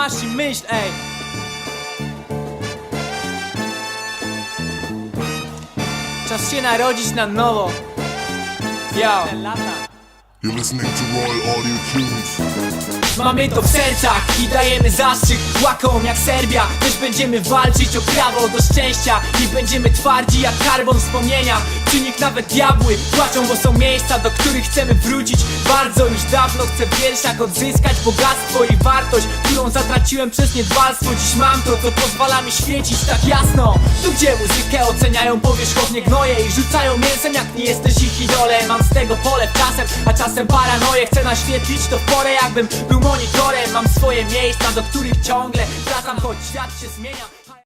masz i myśl, ej. Czas się narodzić na nowo. Yo. You're listening to Royal Audio Tunes. Mamy to w sercach i dajemy zastrzyk Łakom jak Serbia. Też będziemy walczyć o prawo do szczęścia I będziemy twardzi jak karbon wspomnienia. Czy niech nawet diabły płaczą Bo są miejsca, do których chcemy wrócić. Bardzo już dawno chcę w wierszach odzyskać Bogactwo i wartość, którą zatraciłem przez niedbalstwo. Dziś mam to, co pozwala mi świecić tak jasno. Tu gdzie muzykę oceniają powierzchownie gnoje I rzucają mięsem jak nie jesteś Mam z tego pole czasem, a czasem paranoję. Chcę naświetlić to w porę jakbym był monitorem. Mam swoje miejsca, do których ciągle wracam Choć świat się zmienia